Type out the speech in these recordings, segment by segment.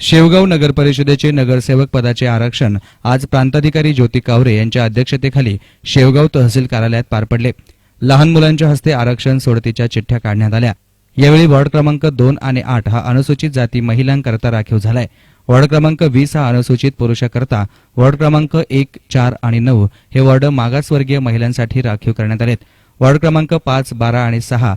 शेवगाव नगर परिषदेचे नगरसेवक पदाचे आरक्षण आज प्रांताधिकारी ज्योती कावरे यांच्या अध्यक्षतेखाली शेवगाव तहसील कार्यालयात पार पडले. लहान मुलांच्या हस्ते आरक्षण सोडतीच्या चिठ्ठ्या काढण्यात आल्या. यावेळी वॉर्ड क्रमांक दोन आणि आठ हा अनुसूचित जाती महिलांकरता राखीव झालाय. वॉर्ड क्रमांक वीस हा अनुसूचित पुरुषाकरता वॉर्ड क्रमांक एक चार आणि नऊ हे वॉर्ड मागासवर्गीय महिलांसाठी राखीव करण्यात आलेत. वॉर्ड क्रमांक पाच बारा आणि सहा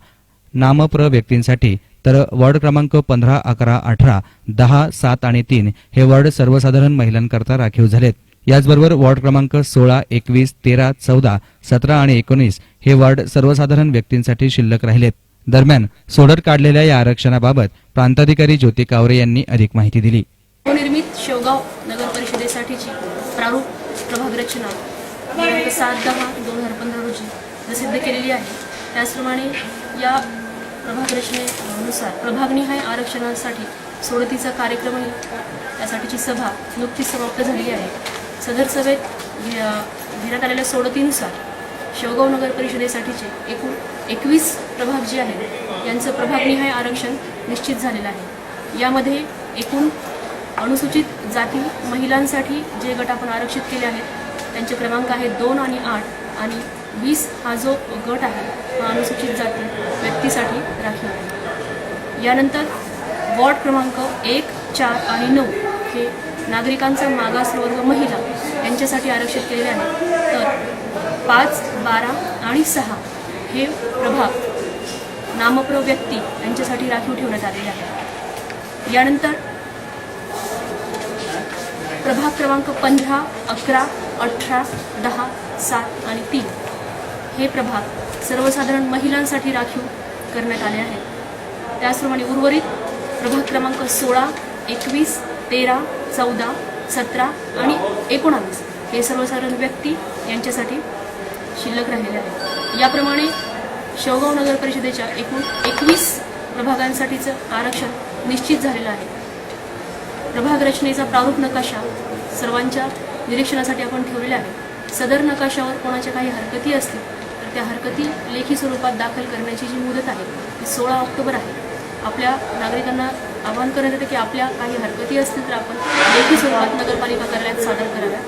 नामप्र व्यक्तींसाठी तर वॉर्ड क्रमांक पंधरा अकरा अठरा दहा सात आणि तीन हे वॉर्ड सर्वसाधारण महिलांकरता राखीव झालेत. याचबरोबर वॉर्ड क्रमांक सोळा एकवीस तेरा चौदा सतरा आणि एकोणीस हे वॉर्ड सर्वसाधारण व्यक्तींसाठी शिल्लक राहिलेत. दरम्यान सोडत काढलेल्या या आरक्षणाबाबत प्रांताधिकारी ज्योती कावरे यांनी अधिक माहिती दिली. नवनिर्मित शेवगाव नगर परिषदेसाठीची प्रारूप प्रभाग रचना सात दहा दोन हजार पंधरा रोजी प्रसिद्ध केलेली आहे. त्याचप्रमाणे या प्रभाग रचनेनुसार प्रभागनिहाय आरक्षणासाठी सोडतीचा कार्यक्रमही त्यासाठीची सभा नुकतीच समाप्त झालेली आहे. सदर सभेत घे- घेण्यात आलेल्या सोडतीनुसार शेवगाव नगर परिषदेसाठीचे एकूण एकवीस प्रभाग जे आहेत यांचं प्रभागनिहाय आरक्षण निश्चित झालेलं आहे. यामध्ये एकूण अनुसूचित जाती महिलांसाठी जे गट आपण आरक्षित केले आहेत त्यांचे क्रमांक आहेत दोन आणि आठ आणि वीस हा जो गट आहे हा अनुसूचित जाती व्यक्तीसाठी राखीव आहे. यानंतर वॉर्ड क्रमांक एक चार आणि नऊ हे नागरिकांचा मागासवर्ग महिला यांच्यासाठी आरक्षित केलेले आहे. तर पाच बारा आणि सहा हे प्रभाग नामप्र व्यक्ती यांच्यासाठी राखीव ठेवण्यात आलेले आहे. यानंतर प्रभाग क्रमांक पंधरा अकरा अठरा दहा सात आणि तीन हे प्रभाग सर्वसाधारण महिलांसाठी राखीव करण्यात आले आहेत. त्याचप्रमाणे उर्वरित प्रभाग क्रमांक सोळा एकवीस तेरा चौदा सतरा आणि एकोणावीस हे सर्वसाधारण व्यक्ती यांच्यासाठी शिल्लक राहिलेले आहे याप्रमाणे शेवगाव नगर परिषदेच्या एकूण एकवीस प्रभागांसाठीचं आरक्षण निश्चित झालेलं आहे. प्रभाग रचनेचा प्रारूप नकाशा सर्वांच्या निरीक्षणासाठी आपण ठेवलेला आहे सदर नकाशावर कोणाच्या काही हरकती असतील तर त्या हरकती लेखी स्वरूपात दाखल करण्याची जी मुदत आहे ती सोळा ऑक्टोबर आहे. आपल्या नागरिकांना आवाहन करण्यात येतं की आपल्या काही हरकती असतील तर आपण लेखी स्वरूपात नगरपालिका कार्यालयात सादर कराव्या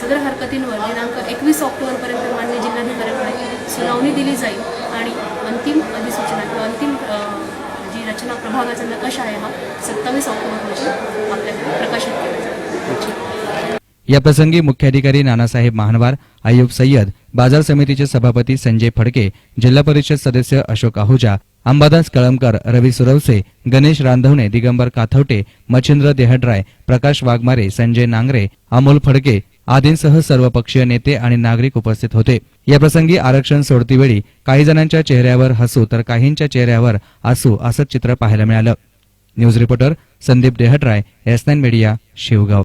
सदर हरकतींवर दिनांक एकवीस ऑक्टोबरपर्यंत माननीय जिल्हाधिकाऱ्यांकडे सुनावणी दिली जाईल आणि अंतिम अधिसूचना किंवा अंतिम जी रचना प्रभागाचा नकाशा आहे हा सत्तावीस ऑक्टोबर रोजी आपल्याकडे प्रकाशित केला जाईल. याप्रसंगी मुख्याधिकारी नानासाहेब महानवार आयुब सय्यद बाजार समितीचे सभापती संजय फडके जिल्हा परिषद सदस्य अशोक आहुजा अंबादास कळमकर रवी सुरवसे गणेश रांधवणे दिगंबर काथवटे मच्छिंद्र देहड्राय प्रकाश वाघमारे संजय नांगरे अमोल फडके आदींसह सर्वपक्षीय नेते आणि नागरिक उपस्थित होते. याप्रसंगी आरक्षण सोडतीवेळी काही जणांच्या चेहऱ्यावर हसू तर काहींच्या चेहऱ्यावर आसू असं चित्र पाहायला मिळालं. News reporter Sandeep Dehadray S nine media Shivgaon.